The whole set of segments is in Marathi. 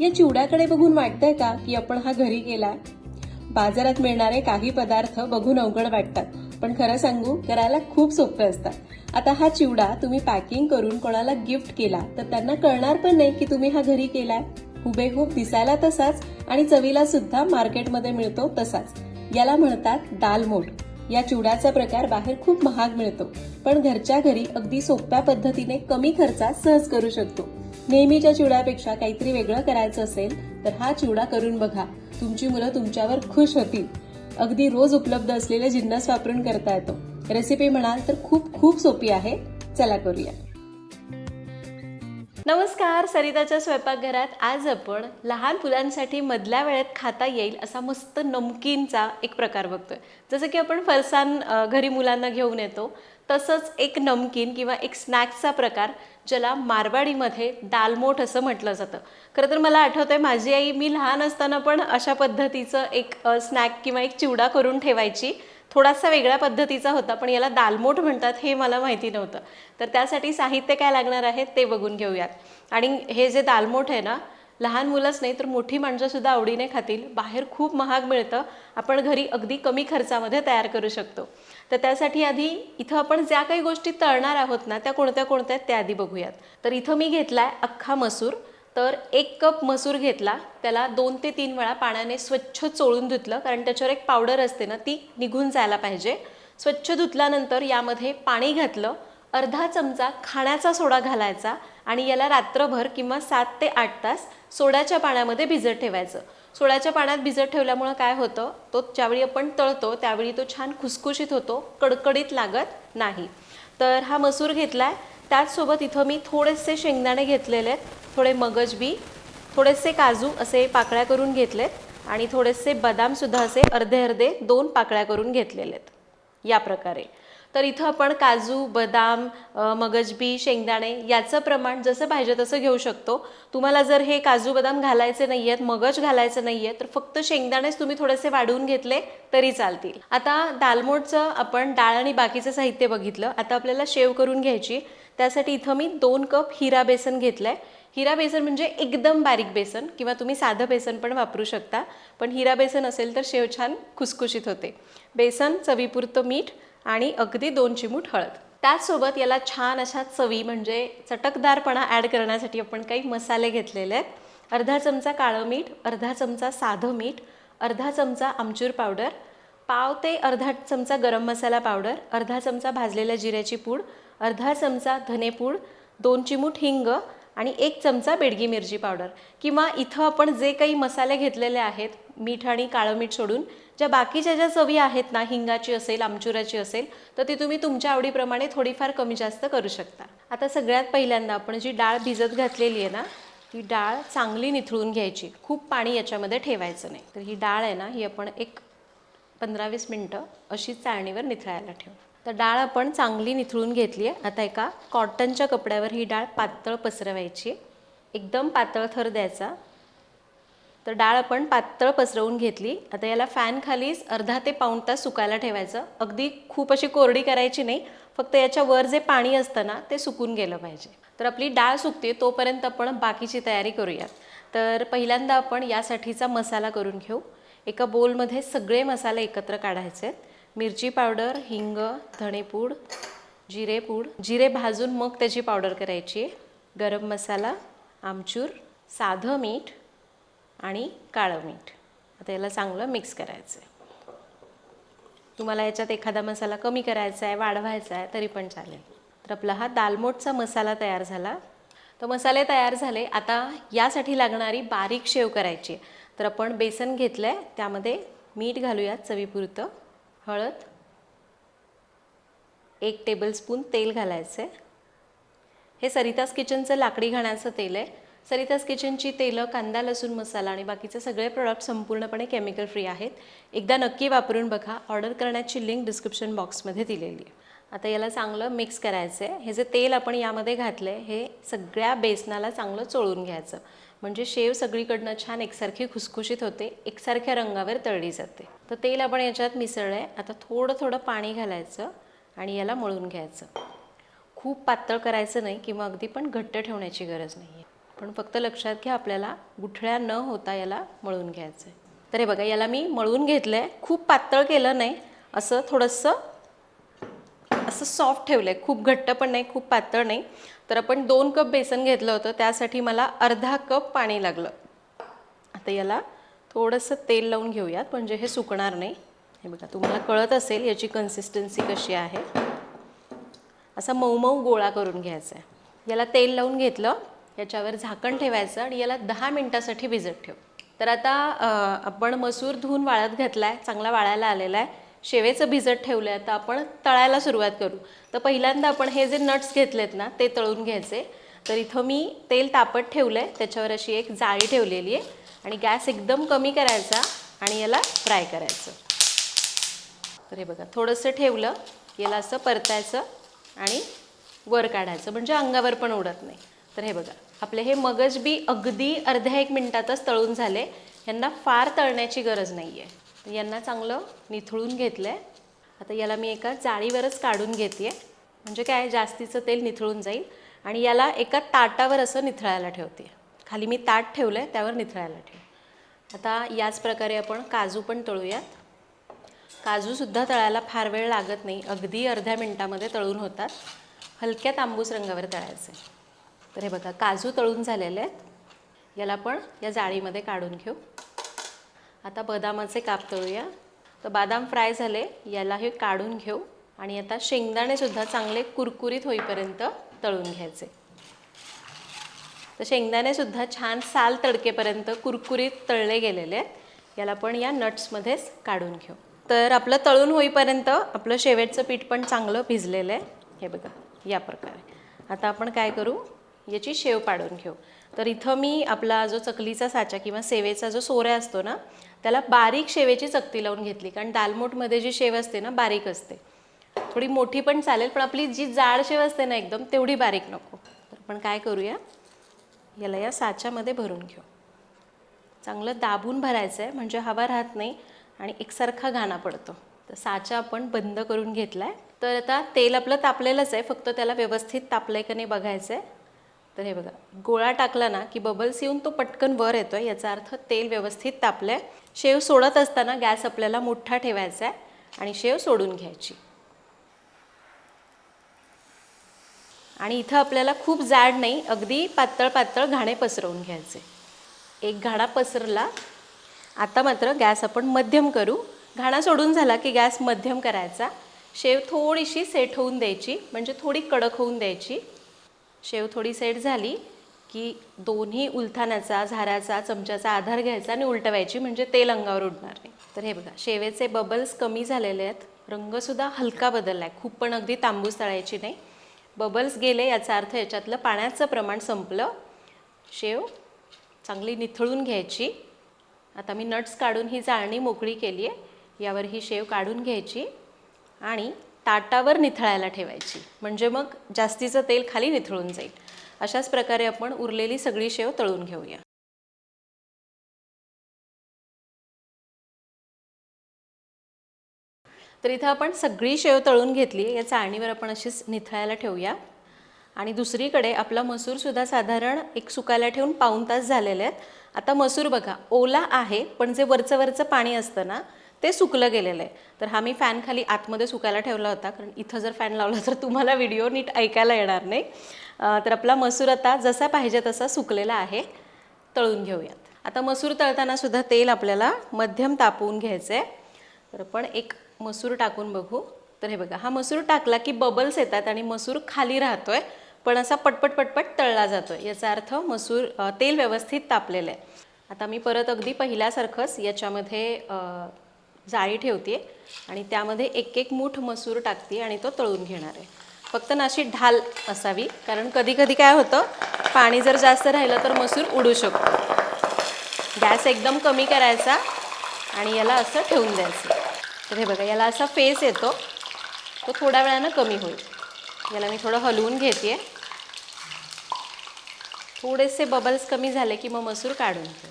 या चिवड्याकडे बघून वाटतंय का की आपण हा घरी केलाय बाजारात मिळणारे काही पदार्थ बघून अवघड वाटतात. पण खरं सांगू करायला खूप सोपे असतात. आता हा चिवडा तुम्ही पॅकिंग करून कोणाला गिफ्ट केला तर त्यांना कळणार पण नाही की तुम्ही हा घरी केलाय. हुबेहूब दिसायला तसाच आणि चवीला सुद्धा मार्केटमध्ये मिळतो तसाच. याला म्हणतात दालमोट या चिवड्याचा प्रकार बाहेर खूप महाग मिळतो. पण घरच्या घरी अगदी सोप्या पद्धतीने कमी खर्चात सहज करू शकतो. नेहमीच्या चिवड्यापेक्षा काहीतरी वेगळं करायचं असेल तर हा चिवडा करून बघा. तुमची मुलं तुमच्यावर खुश होतील. अगदी रोज उपलब्ध असलेले जिन्नस वापरून करता येतो. रेसिपी म्हणाल तर खूप खूप सोपी आहे. चला करूया. नमस्कार सरिताच्या स्वयंपाकघरात आज आपण लहान मुलांसाठी मधल्या वेळेत खाता येईल असा मस्त नमकीनचा एक प्रकार बघतोय. जसं की आपण फरसान घरी मुलांना घेऊन येतो तसंच एक नमकीन किंवा एक स्नॅक्सचा प्रकार ज्याला मारवाडीमध्ये दालमोठ असं म्हटलं जातं. खरं तर मला आहे माझी आई मी लहान असताना पण अशा पद्धतीचं एक स्नॅक किंवा एक चिवडा करून ठेवायची. थोडासा वेगळ्या पद्धतीचा होता पण याला दालमोठ म्हणतात हे मला माहिती नव्हतं. तर त्यासाठी साहित्य काय लागणार आहे ते बघून घेऊयात. आणि हे जे दालमोठ आहे ना लहान मुलंच नाही तर मोठी माणसंसुद्धा आवडीने खातील. बाहेर खूप महाग मिळतं. आपण घरी अगदी कमी खर्चामध्ये तयार करू शकतो. तर त्यासाठी आधी इथं आपण ज्या काही गोष्टी तळणार आहोत ना त्या कोणत्या कोणत्या आहेत त्या आधी बघूयात. तर इथं मी घेतलाय अख्खा मसूर. तर एक कप मसूर घेतला. त्याला दोन ते तीन वेळा पाण्याने स्वच्छ चोळून धुतलं. कारण त्याच्यावर एक पावडर असते ना ती निघून जायला पाहिजे. स्वच्छ धुतल्यानंतर यामध्ये पाणी घातलं. अर्धा चमचा खाण्याचा सोडा घालायचा आणि याला रात्रभर किंवा सात ते आठ तास सोड्याच्या पाण्यामध्ये भिजत ठेवायचं. सोड्याच्या पाण्यात भिजत ठेवल्यामुळं काय होतं? तो ज्यावेळी आपण तळतो त्यावेळी तो छान खुसखुशीत होतो कडकडीत लागत नाही. तर हा मसूर घेतला आहे त्याचसोबत इथं मी थोडेसे शेंगदाणे घेतलेले आहेत. थोडे मगजबी थोडेसे काजू असे पाकळ्या करून घेतलेत आणि थोडेसे बदामसुद्धा असे अर्धे अर्धे दोन पाकळ्या करून घेतलेले आहेत या प्रकारे. तर इथं आपण काजू बदाम मगजबी शेंगदाणे याचं प्रमाण जसं पाहिजे तसं घेऊ शकतो. तुम्हाला जर हे काजू बदाम घालायचे नाही आहेत मगज घालायचं नाही आहे तर फक्त शेंगदाणेच तुम्ही थोडेसे वाढवून घेतले तरी चालतील. आता दालमोटचं आपण डाळ आणि बाकीचं साहित्य बघितलं. आता आपल्याला शेव करून घ्यायची. त्यासाठी इथं मी दोन कप हिरा बेसन घेतलं आहे हिरा बेसन म्हणजे एकदम बारीक बेसन किंवा तुम्ही साधं बेसन पण वापरू शकता पण हिरा बेसन असेल तर शेव छान खुसखुशीत होते. बेसन चवीपुरतं मीठ आणि अगदी दोन चिमूट हळद. त्याचसोबत याला छान अशा चवी म्हणजे चटकदारपणा ॲड करण्यासाठी आपण काही मसाले घेतलेले आहेत. अर्धा चमचा काळं मीठ अर्धा चमचा साधं मीठ अर्धा चमचा आमचूर पावडर पाव ते अर्धा चमचा गरम मसाला पावडर अर्धा चमचा भाजलेल्या जिऱ्याची पूड अर्धा चमचा धनेपूड दोन चिमूट हिंग आणि एक चमचा बेडगी मिरची पावडर. किंवा इथं आपण जे काही मसाले घेतलेले आहेत मीठ आणि काळं मीठ सोडून ज्या बाकीच्या ज्या चवी आहेत ना हिंगाची असेल आमचुराची असेल तर ती तुम्ही तुमच्या आवडीप्रमाणे थोडीफार कमी जास्त करू शकता. आता सगळ्यात पहिल्यांदा आपण जी डाळ भिजत घातलेली आहे ना ती डाळ चांगली निथळून घ्यायची. खूप पाणी याच्यामध्ये ठेवायचं नाही. तर ही डाळ आहे ना ही आपण एक पंधरा वीस मिनटं अशी चाळणीवर निथळायला ठेवू. तर डाळ आपण चांगली निथळून घेतली आहे. आता एका कॉटनच्या कपड्यावर ही डाळ पातळ पसरवायची एकदम पातळ थर द्यायचा. तर डाळ आपण पातळ पसरवून घेतली. आता याला फॅन खालीच अर्धा ते पाऊण तास सुकायला ठेवायचं. अगदी खूप अशी कोरडी करायची नाही. फक्त याच्या वर जे पाणी असतं ना ते सुकून गेलं पाहिजे. तर आपली डाळ सुकते तोपर्यंत आपण बाकीची तयारी करूयात. तर पहिल्यांदा आपण यासाठीचा मसाला करून घेऊ. एका बोलमध्ये सगळे मसाले एकत्र काढायचे. आहेत मिरची पावडर हिंग धणेपूड जिरेपूड. जिरे भाजून मग त्याची पावडर करायची. आहे गरम मसाला आमचूर साधं मीठ आणि काळं मीठ. आता याला चांगलं मिक्स करायचं आहे तुम्हाला याच्यात एखादा मसाला कमी करायचा आहे वाढवायचा आहे तरी पण चालेल. तर आपला हा दालमोटचा मसाला तयार झाला. तर मसाले तयार झाले. आता यासाठी लागणारी बारीक शेव करायची आहे. तर आपण बेसन घेतलं आहे त्यामध्ये मीठ घालूयात चवीपुरतं. हळद. एक टेबलस्पून तेल घालायचं आहे हे सरितास किचनचं लाकडी घाण्याचं तेल आहे. सरितास किचनची तेलं कांदा लसूण मसाला आणि बाकीचे सगळे प्रोडक्ट संपूर्णपणे केमिकल फ्री आहेत. एकदा नक्की वापरून बघा. ऑर्डर करण्याची लिंक डिस्क्रिप्शन बॉक्समध्ये दिलेली आहे. आता याला चांगलं मिक्स करायचं आहे हे जे तेल आपण यामध्ये घातलं आहे हे सगळ्या बेसनाला चांगलं चोळून घ्यायचं. म्हणजे शेव सगळीकडनं छान एकसारखी खुसखुशीत होते एकसारख्या रंगावर तळली जाते. तर तेल आपण याच्यात मिसळलं आहे आता थोडं थोडं पाणी घालायचं आणि याला मळून घ्यायचं. खूप पातळ करायचं नाही किंवा अगदी पण घट्ट ठेवण्याची गरज नाही आहे पण फक्त लक्षात घ्या आपल्याला गुठळ्या न होता याला मळून घ्यायचं आहे तर हे बघा याला मी मळून घेतलं आहे खूप पातळ केलं नाही. असं थोडंसं असं सॉफ्ट ठेवलं आहे खूप घट्ट पण नाही खूप पातळ नाही. तर आपण दोन कप बेसन घेतलं होतं. त्यासाठी मला अर्धा कप पाणी लागलं. आता याला थोडंसं तेल लावून घेऊयात म्हणजे हे सुकणार नाही. हे बघा तुम्हाला कळत असेल याची कन्सिस्टन्सी कशी आहे. असा मऊ मऊ गोळा करून घ्यायचा आहे. याला तेल लावून घेतलं याच्यावर झाकण ठेवायचं आणि याला दहा मिनटासाठी भिजत ठेव. तर आता आपण मसूर धुवून वाळत घातला आहे चांगला वाळायला आलेला आहे. शेवेचं भिजत ठेवलं आहे आता आपण तळायला सुरुवात करू. तर पहिल्यांदा आपण हे जे नट्स घेतलेत ना ते तळून घ्यायचे. तर इथं मी तेल तापत ठेवलं आहे त्याच्यावर अशी एक जाळी ठेवलेली आहे. आणि गॅस एकदम कमी करायचा आणि याला फ्राय करायचं. तर हे बघा थोडंसं ठेवलं याला असं परतायचं आणि वर काढायचं. म्हणजे अंगावर पण उडत नाही. तर हे बघा आपले हे मगज बी अगदी अर्ध्या एक मिनटातच तळून झाले. यांना फार तळण्याची गरज नाही आहे यांना चांगलं निथळून घेतलं आहे आता याला मी एका जाळीवरच काढून घेते म्हणजे काय जास्तीचं तेल निथळून जाईल आणि याला एका ताटावर असं निथळायला ठेवते खाली मी ताट ठेवलं आहे त्यावर निथळायला ठेव आता याच प्रकारे आपण काजू पण तळूयात. काजूसुद्धा तळायला फार वेळ लागत नाही अगदी अर्ध्या मिनटामध्ये तळून होतात. हलक्या तांबूस रंगावर तळायचे तर हे बघा काजू तळून झालेले आहेत. याला पण या जाळीमध्ये काढून घेऊ. आता बदामाचे काप तळूया. तर बदाम फ्राय झाले याला हे काढून घेऊ. आणि आता शेंगदाणेसुद्धा चांगले कुरकुरीत होईपर्यंत तळून घ्यायचे. तर शेंगदाणेसुद्धा छान साल तडकेपर्यंत कुरकुरीत तळले गेलेले आहेत. याला पण या नट्समध्येच काढून घेऊ. तर आपलं तळून होईपर्यंत आपलं शेवटचं पीठ पण चांगलं भिजलेलं आहे. हे बघा या प्रकारे. आता आपण काय करू? याची शेव पाडून घेऊ. तर इथं मी आपला जो चकलीचा साचा किंवा सेवेचा जो सोऱ्या असतो ना त्याला बारीक शेवेची चकती लावून घेतली कारण दालमोटमध्ये जी शेव असते ना बारीक असते. थोडी मोठी पण चालेल पण आपली जी जाड शेव असते ना एकदम तेवढी बारीक नको. तर आपण काय करूया? याला या साच्यामध्ये भरून घेऊ. चांगलं दाबून भरायचं आहे म्हणजे हवा राहत नाही आणि एकसारखा घाणा पडतो. तर साचा आपण बंद करून घेतला आहे तर आता तेल आपलं तापलेलंच आहे फक्त त्याला व्यवस्थित तापलं आहे का नाही बघायचं आहे तर हे बघा गोळा टाकला ना की बबल्स येऊन तो पटकन वर येतो आहे याचा अर्थ तेल व्यवस्थित तापलं आहे शेव सोडत असताना गॅस आपल्याला मोठा ठेवायचा आहे आणि शेव सोडून घ्यायची. आणि इथं आपल्याला खूप जाड नाही अगदी पातळ पातळ घाणे पसरवून घ्यायचे. एक घाणा पसरला आता मात्र गॅस आपण मध्यम करू. घाणा सोडून झाला की गॅस मध्यम करायचा. शेव थोडीशी सेट होऊन द्यायची म्हणजे थोडी कडक होऊन द्यायची. शेव थोडी सेट झाली की दोन्ही उलथाण्याचा झाराचा चमच्याचा आधार घ्यायचा आणि उलटवायची म्हणजे तेल अंगावर उडणार नाही. तर हे बघा शेवेचे बबल्स कमी झालेले आहेत. रंगसुद्धा हलका बदलला आहे खूप पण अगदी तांबूस तळायची नाही. बबल्स गेले याचा अर्थ याच्यातलं पाण्याचं प्रमाण संपलं. शेव चांगली निथळून घ्यायची. आता मी नट्स काढून ही जाळणी मोकळी केली आहे यावर ही शेव काढून घ्यायची. आणि ताटावर निथळायला ठेवायची. म्हणजे मग जास्तीचं तेल खाली निथळून जाईल. अशाच प्रकारे आपण उरलेली सगळी शेव तळून घेऊया. तर इथं आपण सगळी शेव तळून घेतली या चाळणीवर आपण अशीच निथळायला ठेवूया. आणि दुसरीकडे आपला मसूरसुद्धा साधारण एक सुकायला ठेवून पाऊण तास झालेले आहेत. आता मसूर बघा ओला आहे पण जे वरचं वरचं पाणी असतं ना ते सुकलं गेलेलं आहे. तर हा मी फॅन खाली आतमध्ये सुकायला ठेवला होता कारण इथं जर फॅन लावला तर तुम्हाला व्हिडिओ नीट ऐकायला येणार नाही. तर आपला मसूर आता जसा पाहिजे तसा सुकलेला आहे. तळून घेऊयात. आता मसूर तळताना सुद्धा तेल आपल्याला मध्यम तापवून घ्यायचं आहे तर आपण एक मसूर टाकून बघू. तर हे बघा हा मसूर टाकला की बबल्स येतात आणि मसूर खाली राहतो आहे पण असा पटपट पटपट तळला जातो आहे याचा अर्थ मसूर तेल व्यवस्थित तापलेलं आहे. आता मी परत अगदी पहिल्यासारखंच याच्यामध्ये जाळी ठेवते आणि त्यामध्ये एक एक मूठ मसूर टाकते आणि तो तळून घेणार आहे. फक्त नाशी ढाल असावी कारण कधी कधी काय होतं पाणी जर जास्त राहिलं तर मसूर उडू शकतो. गॅस एकदम कमी करायचा आणि याला असं ठेवून द्यायचं. तर हे बघा याला असा फेस येतो तो थोड्या वेळानं कमी होईल. याला मी थोडं हलवून घेते. थोडेसे बबल्स कमी झाले की मग मसूर काढून घे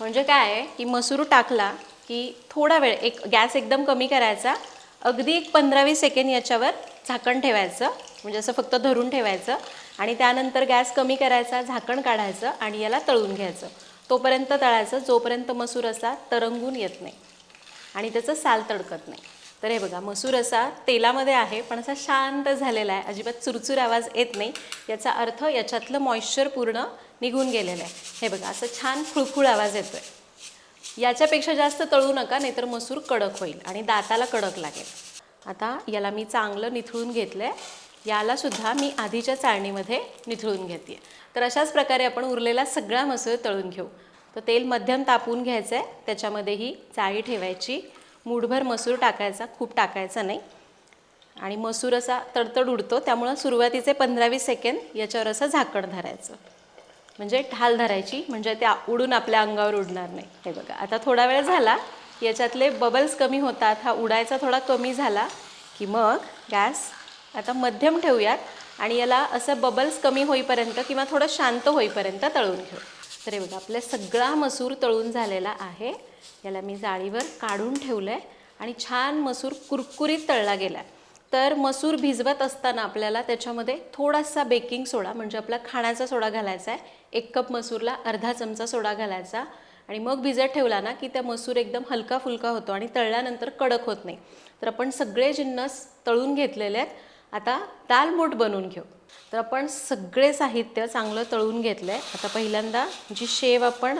म्हणजे काय आहे की मसूर टाकला की थोडा वेळ एक गॅस एकदम कमी करायचा. अगदी एक पंधरा वीस सेकंड याच्यावर झाकण ठेवायचं. म्हणजे असं फक्त धरून ठेवायचं. आणि त्यानंतर गॅस कमी करायचा झाकण काढायचं आणि याला तळून घ्यायचं. तोपर्यंत तळायचं. जोपर्यंत मसूर असा तरंगून येत नाही. आणि त्याचं साल तडकत नाही. तर हे बघा मसूर असा तेलामध्ये आहे पण असा शांत झालेला आहे. अजिबात चुरचूर आवाज येत नाही. याचा अर्थ याच्यातलं मॉइश्चर पूर्ण निघून गेलेलं आहे. हे बघा असं छान खुळखुळ आवाज येतो आहे याच्यापेक्षा जास्त तळू नका नाहीतर मसूर कडक होईल आणि दाताला कडक लागेल. आता याला मी चांगलं निथळून घेतलं आहे यालासुद्धा मी आधीच्या चाळणीमध्ये निथळून घेते. तर अशाच प्रकारे आपण उरलेला सगळा मसूर तळून घेऊ. तर तेल मध्यम तापून घ्यायचं आहे त्याच्यामध्ये ही चाळी ठेवायची. मूठभर मसूर टाकायचा खूप टाकायचा नाही. आणि मसूर असा तडतड उडतो त्यामुळं सुरुवातीचे पंधरा वीस सेकंद याच्यावर असं झाकण धरायचं. म्हणजे ढाल धरायची म्हणजे त्या उडून आपल्या अंगावर उडणार नाही. हे बघा आता थोडा वेळ झाला याच्यातले बबल्स कमी होतात हा उडायचा थोडा कमी झाला की मग गॅस आता मध्यम ठेवूयात आणि याला असं बबल्स कमी होईपर्यंत किंवा थोडं शांत होईपर्यंत तळून घेऊ. तर हे बघा आपला सगळा मसूर तळून झालेला आहे. याला मी जाळीवर काढून ठेवलं आहे आणि छान मसूर कुरकुरीत तळला गेला आहे तर मसूर भिजवत असताना आपल्याला त्याच्यामध्ये थोडासा बेकिंग सोडा म्हणजे आपला खाण्याचा सोडा घालायचा आहे. एक कप मसूरला अर्धा चमचा सोडा घालायचा. आणि मग भिजत ठेवला ना की त्या मसूर एकदम हलका फुलका होतो आणि तळल्यानंतर कडक होत नाही. तर आपण सगळे जिन्नस तळून घेतलेले आहेत. आता दाल मोठ बनवून घेऊ. तर आपण सगळे साहित्य चांगलं तळून घेतलं आहे आता पहिल्यांदा जी शेव आपण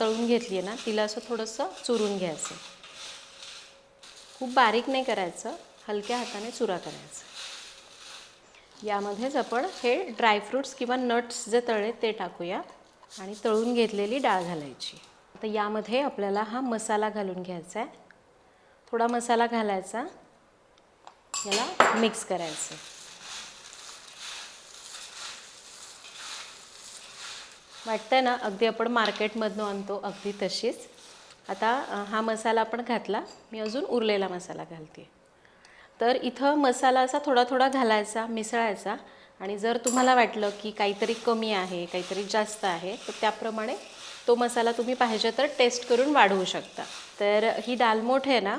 तळून घेतली आहे ना तिला असं थोडंसं चुरून घ्यायचं. खूप बारीक नाही करायचं. हलक्या हाताने चुरा करायचा. यामध्येच आपण हे ड्रायफ्रूट्स किंवा नट्स जे तळले ते टाकूया आणि तळून घेतलेली डाळ घालायची. तर यामध्ये आपल्याला हा मसाला घालून घ्यायचा आहे थोडा मसाला घालायचा. याला मिक्स करायचं वाटतं ना? अगदी आपण मार्केटमधनं आणतो अगदी तशीच. आता हा मसाला आपण घातला. मी अजून उरलेला मसाला घालते. तर इथं मसाला असा थोडा थोडा घालायचा मिसळायचा. आणि जर तुम्हाला वाटलं की काहीतरी कमी आहे काहीतरी जास्त आहे तर त्याप्रमाणे तो मसाला तुम्ही पाहिजे तर टेस्ट करून वाढवू शकता. तर ही दालमोठ आहे ना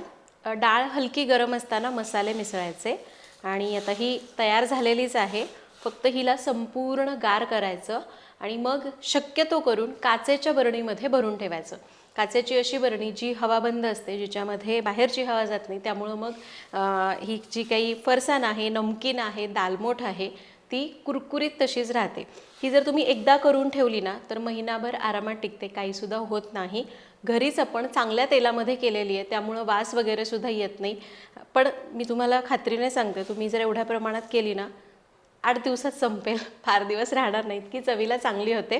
डाळ हलकी गरम असताना मसाले मिसळायचे. आणि आता ही तयार झालेलीच आहे. फक्त हिला संपूर्ण गार करायचं आणि मग शक्यतो करून काचेच्या बरणीमध्ये भरून ठेवायचं. काचेची अशी बरणी जी हवाबंद असते जिच्यामध्ये बाहेरची हवा जात नाही त्यामुळं मग ही जी काही फरसाण आहे नमकीन आहे दालमोठ आहे ती कुरकुरीत तशीच राहते. ही जर तुम्ही एकदा करून ठेवली ना तर महिनाभर आरामात टिकते काहीसुद्धा होत नाही. घरीच आपण चांगल्या तेलामध्ये केलेली आहे त्यामुळं वास वगैरेसुद्धा येत नाही. पण मी तुम्हाला खात्रीने सांगते तुम्ही जर एवढ्या प्रमाणात केली ना आठ दिवसात संपेल फार दिवस राहणार नाही इतकी चवीला चांगली होते.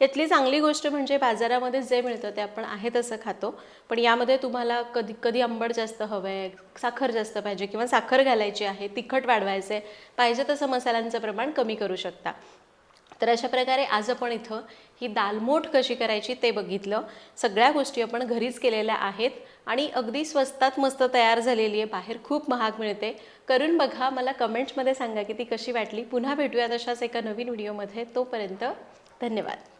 यातली चांगली गोष्ट म्हणजे बाजारामध्ये जे मिळतं ते आपण आहे तसं खातो. पण यामध्ये तुम्हाला कधी कधी आंबट जास्त हवं आहे साखर जास्त पाहिजे किंवा साखर घालायची आहे तिखट वाढवायचं आहे पाहिजे तसं मसाल्यांचं प्रमाण कमी करू शकता. तर अशा प्रकारे आज आपण इथं ही दालमोठ कशी करायची ते बघितलं. सगळ्या गोष्टी आपण घरीच केलेल्या आहेत आणि अगदी स्वस्तात मस्त तयार झालेली आहे. बाहेर खूप महाग मिळते. करून बघा मला कमेंट्समध्ये सांगा की ती कशी वाटली. पुन्हा भेटूया तशाच एका नवीन व्हिडिओमध्ये. तोपर्यंत धन्यवाद.